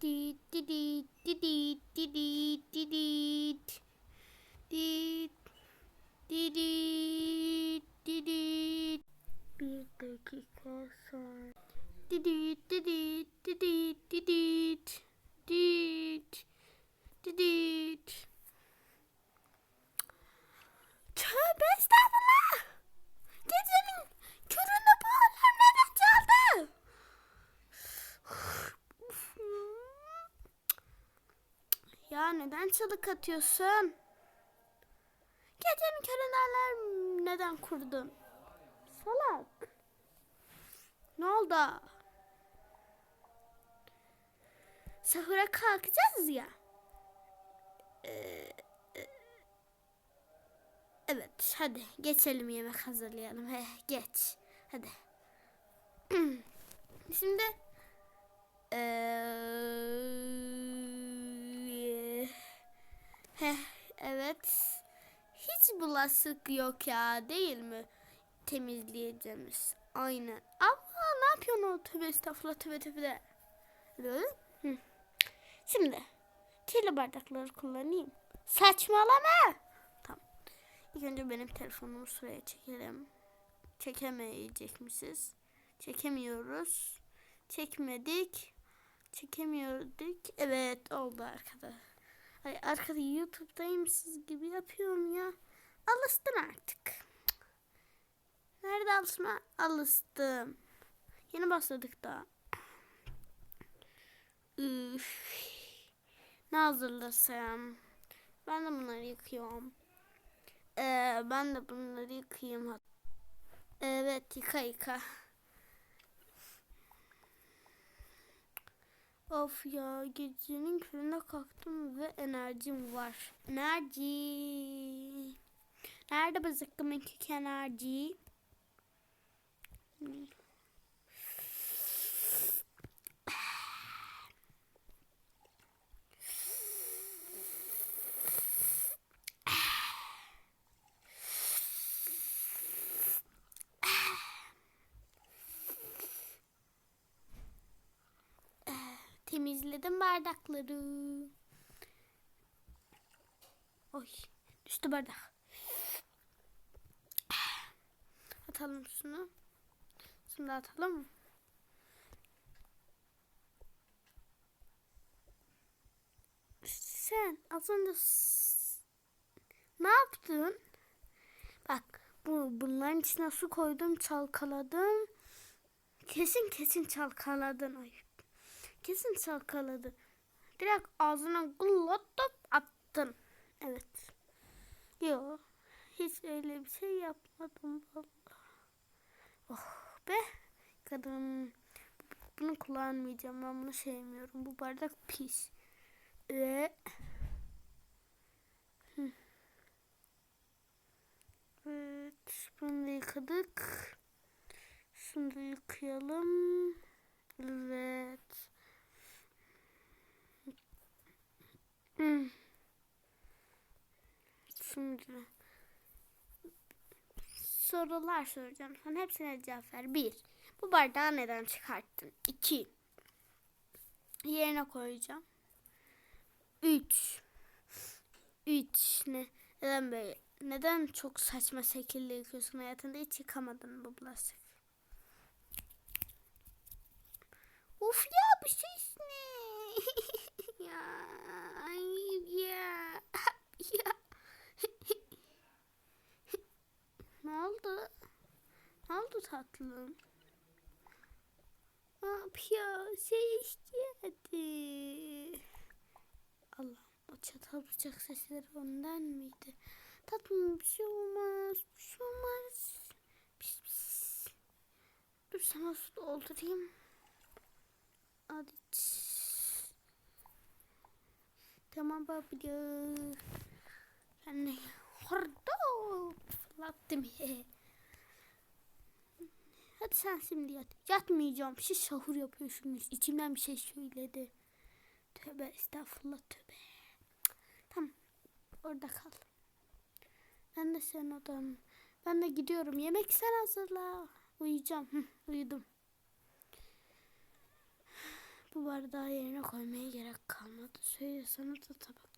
Didit didit didit didit didit. Dit didit didit. Bir dakika sonra. Didit didit didit didit. Dit didit. Tövbe estağfurullah. Gecenin köründe bu alarm neden çaldı? Ya neden çalık atıyorsun? Gecenin köründe alarm neden kurdun? Salak. Ne oldu? Sahura kalkacağız ya. Ee, e, evet hadi geçelim yemek hazırlayalım. He, geç. Hadi. Şimdi eee heh, evet. Hiç bulaşık yok ya değil mi? Temizleyeceğimiz. Aynen. Ama ne yapıyorsun o tövbe estağfurullah tövbe tövbe. Şimdi kirli bardakları kullanayım. Saçmalama. Tamam. İlk önce benim telefonumu şuraya çekelim. Çekemeyecekmişiz. Çekemiyoruz. Çekmedik. Çekemiyorduk. Evet oldu arkada. Ay arkada YouTube'daymışsınız gibi yapıyorum ya. Alıştın artık. Nerede alışma? Alıştım. Yeni başladık da. Üf. Ne hazırlasam? Ben de bunları yıkıyorum. Ee, ben de bunları yıkayayım. Evet yıka yıka. Of ya gecenin köründe kalktım ve enerjim var. Enerji. Nerede bu zıkkımın enerji? Temizledim bardakları. Oy düştü bardak. Atalım şunu. Şimdi atalım mı? Sen az önce ne yaptın? Bak bu bunların içine su koydum çalkaladım. Kesin kesin çalkaladın. Ay Kesin çalkaladı. Direkt ağzına gulatıp attın. Evet. Yo. Hiç öyle bir şey yapmadım vallahi. Oh be. Kadın. Bunu kullanmayacağım. Ben bunu sevmiyorum. Bu bardak pis. Hı. Evet. Bunu da yıkadık. Şunu da yıkayalım. Evet. Hmm. Şimdi sorular soracağım. Sen hepsine cevap ver. Bir, bu bardağı neden çıkarttın? İki, yerine koyacağım. Üç, üç, ne, neden böyle? Neden çok saçma şekilde yıkıyorsun hayatında? Hiç yıkamadın bu bulaşık. Of ya bu ses ne? ya hayır ya. ya. ne oldu? Ne oldu tatlım? Ne yapıyor? Ses geldi. Allah o çatal bıçak sesleri ondan mıydı? Tatlım bir şey olmaz. Bir şey olmaz. Pis pis. Dur sana su doldurayım. Hadi. Tamam babacığım. De orada fırlattım. Hadi sen şimdi yat. Yatmayacağım. Siz sahur yapıyorsunuz. İçimden bir şey söyledi. Tövbe estağfurullah tövbe. Tamam. Orada kal. Ben de senin odan. Ben de gidiyorum. Yemek sen hazırla. Uyuyacağım. Hı, uyudum. Bu bardağı yerine koymaya gerek kalmadı. Söyle sana da tabak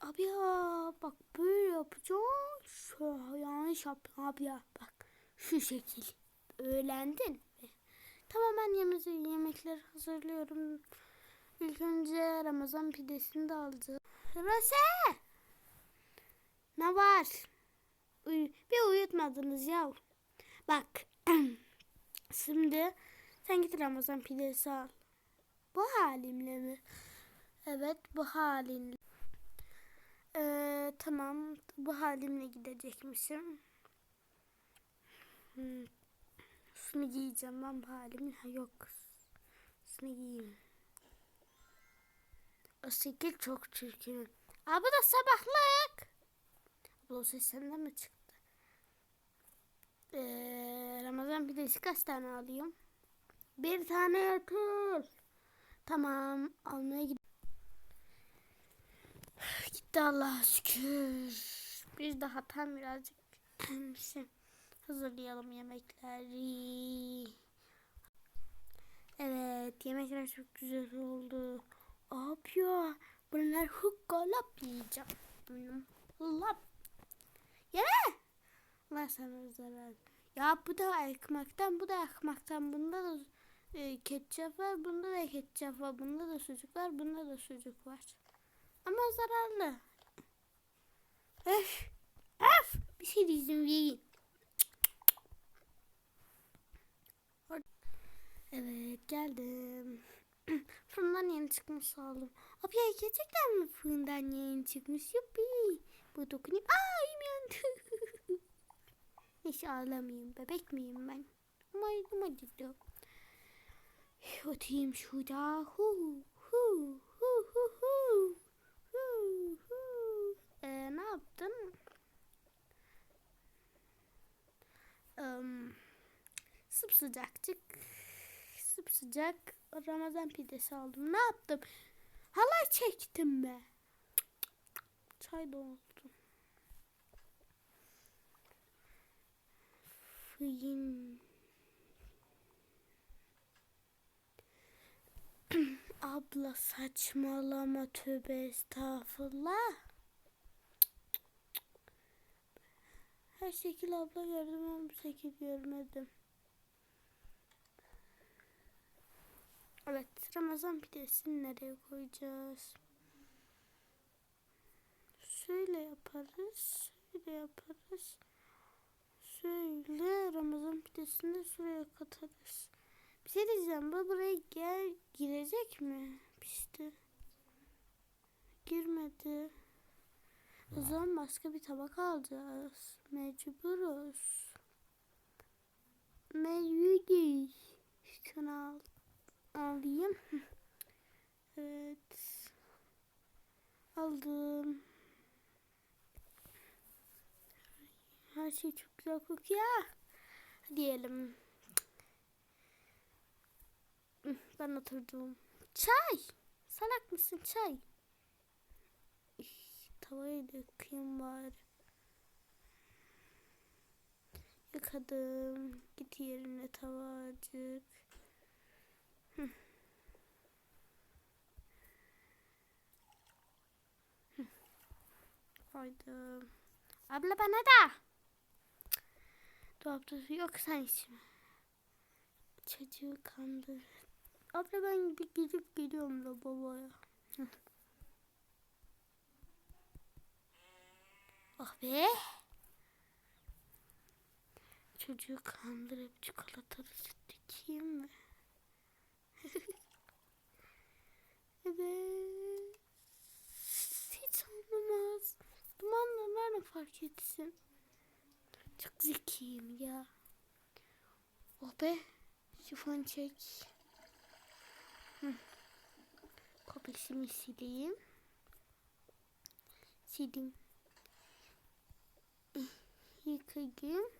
Abi ya bak böyle yapacağım. Şu yanlış yaptım abi ya bak. Şu şekil. Öğrendin mi? Tamam ben yemezi, yemekleri hazırlıyorum. İlk önce Ramazan pidesini de alacağım. Rose! Ne var? Uy bir uyutmadınız ya. Bak. Şimdi sen git Ramazan pidesi al. Bu halimle mi? Evet bu halinle. Ee, tamam bu halimle gidecekmişim. Hmm. Şunu giyeceğim ben bu halimle. Ha, yok. Şunu giyeyim. O şekil çok çirkin. Aa bu da sabahlık. Abla o ses senden mi çıktı? Ee, Ramazan pidesi kaç tane alayım? Bir tane yeter. Tamam almaya gid. Gitti Allah'a şükür. Biz daha tam birazcık hazırlayalım yemekleri. Evet yemekler çok güzel oldu. Abi ya bunlar hukkalap yiyeceğim. Lap. Yeme. Allah sana zarar. Ya bu da ekmekten, bu da ekmekten. Bunda da e, ketçap var, bunda da ketçap var. Bunda da sucuk var, bunda da sucuk var. Ama zararlı. Öf. Öf. Bir şey diyeceğim yiyin. Evet geldim. Fırından yeni çıkmış oldum. Abi gerçekten mi fırından yeni çıkmış? Yuppi. Bu dokunayım. Aa yandı. Hiç ağlamayayım. Bebek miyim ben? Ama elim acıdı. Oturayım şurada. Hu hu hu. Hu hu. Ee, ne yaptım? Um, sıcakçık sıcak Ramazan pidesi aldım. Ne yaptım? Halay çektim be. Çay doldum. Fıyın. Abla saçmalama tövbe estağfurullah. Her şekil abla gördüm ama bu şekil görmedim. Evet, Ramazan pidesini nereye koyacağız? Şöyle yaparız, şöyle yaparız. Şöyle Ramazan pidesini de şuraya katarız. Bir şey diyeceğim, bu buraya gel girecek mi? İşte. Girmedi. O zaman başka bir tabak alacağız. Mecburuz. Mecburuz. Şunu al alayım. Evet. Aldım. Her şey çok güzel kokuyor. Diyelim. Ben oturdum. Çay. Salak mısın çay? Tavayı da yıkayayım bari. Yıkadım. Git yerine tavacık. Koydum. Abla bana da. Dolapta yok sen içme. Çocuğu kandır. Abla ben bir gidip geliyorum da babaya. Oh be. Çocuğu kandırıp çikolatalı süt dikeyim mi? Evet. Hiç anlamaz. Dumanla nerede fark etsin? Çok zekiyim ya. Oh be. Şifon çek. Hı. Kopesimi sileyim. Sildim. Yıkayayım.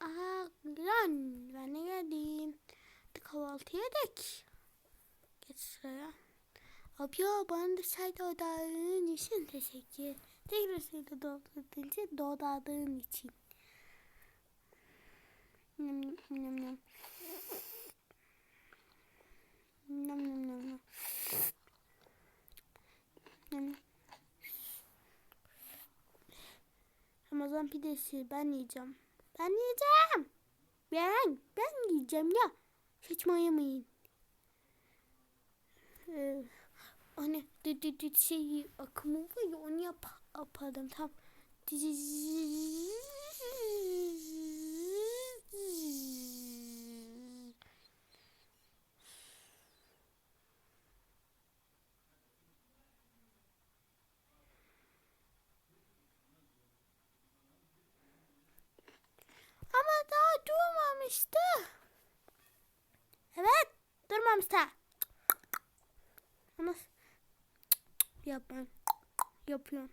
Aa, lan ben de geldim kahvaltı yedik. Geç sıraya. Abi ya bana da sayda odadığın için teşekkür. Tekrar sayda doğduğun için doğdadığın için. Nam nam nam. Nam nam nam. nam. Ramazan pidesi ben yiyeceğim. Ben yiyeceğim. Ben ben yiyeceğim ya. Saçmalamayın. Ee, hani şey akımı var ya onu yap, yapalım tamam. Ama daha durmamıştı. Evet, durmamıştı. Ama yapmam. Yapıyorum.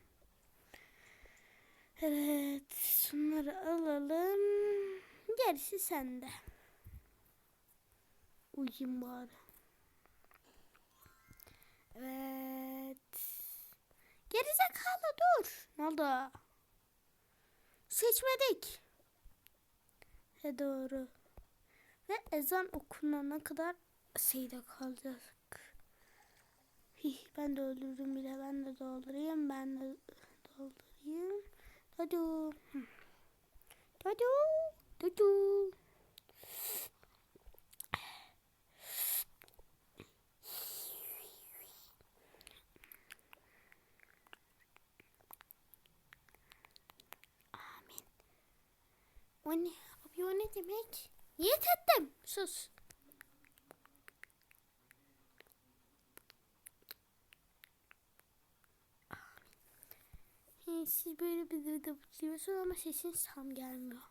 Evet, şunları alalım. Gerisi sende. Uyuyayım bari. Evet. Gerizekalı dur. Ne oldu? Seçmedik. He doğru. Ve ezan okunana kadar şeyde kalacak. Hih, ben de öldürdüm bile. Ben de doldurayım. Ben de doldurayım. Dadu. Dadu. Dadu. Amin. O ne? Abi o ne demek? Niyet ettim. Sus. Amin. Siz böyle bir video bitiriyorsunuz ama sesiniz tam gelmiyor.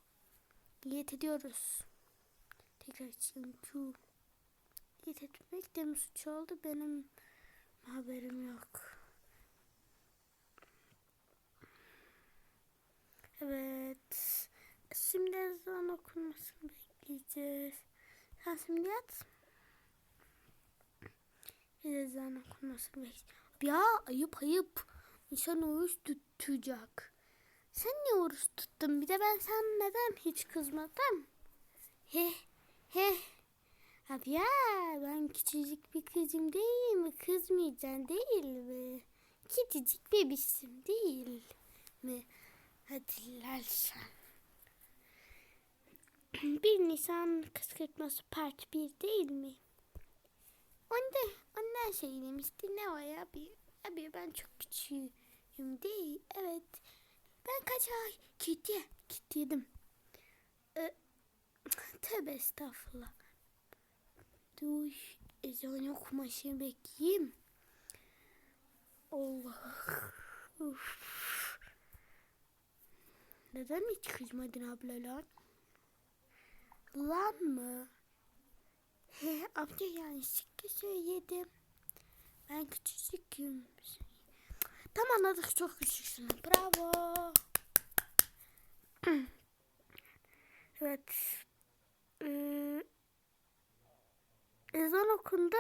Niyet ediyoruz. Tekrar çünkü niyet etmek de mi suç oldu benim haberim yok. Evet. Şimdi ezan okunmasını bekleyeceğiz. Sen şimdi yat. Biz ezan bekleyeceğiz. Ya ayıp ayıp. İnsan oruç tutacak. Sen niye oruç tuttun? Bir de ben sen neden hiç kızmadım? He he. Abi ya ben küçücük bir kızım değil mi? Kızmayacaksın değil mi? Küçücük bebişim değil mi? Hadi lan. 1 Nisan kışkırtması part 1 değil mi? Onda ondan söylemişti ne o ya abi? Abi ben çok küçüğüm değil. Evet. Ben kaç ay kiti kit yedim. Ee, tövbe estağfurullah. Dur ezan okumasını bekleyeyim. Allah. Uf. Neden hiç kızmadın abla lan? Lan mı? He, amca yanlışlıkla söyledim. Ben küçücüküm. Tam anladık çok küçüksün. Bravo. evet. Ee, ezan okundu.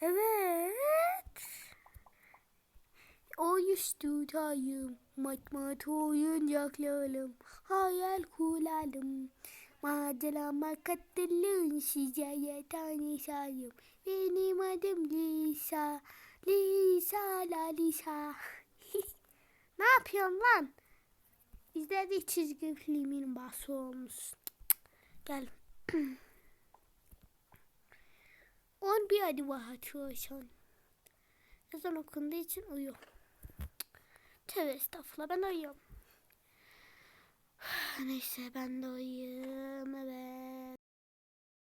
Evet. Oyuş tutayım, matmat oyuncaklarım, hayal kuralım. Macerama katılın size tane sayım. Benim adım Lisa, Lisa la Lisa. ne yapıyorsun lan? İzlediği çizgi filmin bası olmuş. Gel. On bir adı var açıyorsan. Ezan okunduğu için uyuyor. Tövbe estağfurullah ben uyuyorum. Neyse ben de uyuyayım. Evet.